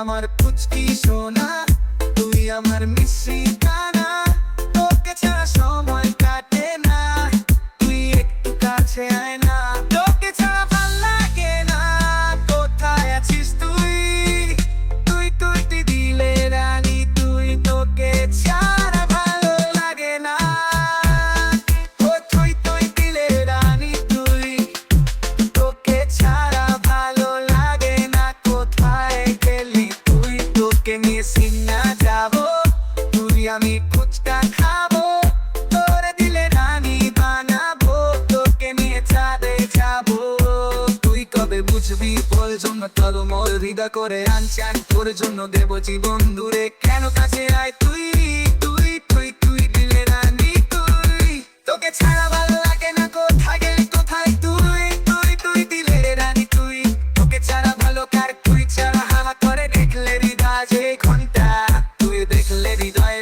আমার পুচকি সোনা তুই আমার মিশি তোকে যাব। তুই আমি ফুচকা খাব, তোরে দিলে রানী বানাবো। তোকে নিয়ে তুই কবে বুঝবি? প্রয়োজন তোর মোর হৃদয় করে আনচান। তোর জন্য দেব জীবন দূরে। কেন কাছে আয় তুই? তুই তুই তুই দিলে রানী তুই। তোকে ছাড়া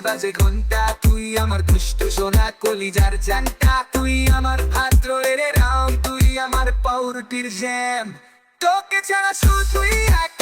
বাজে ঘণ্টা, তুই আমার দুষ্ট সোনা কলিজার জানটা তুই আমার ভাদ্র রে রাম, তুই আমার পাউরুটির জ্যাম। তোকে ছাড়া শুধুই একা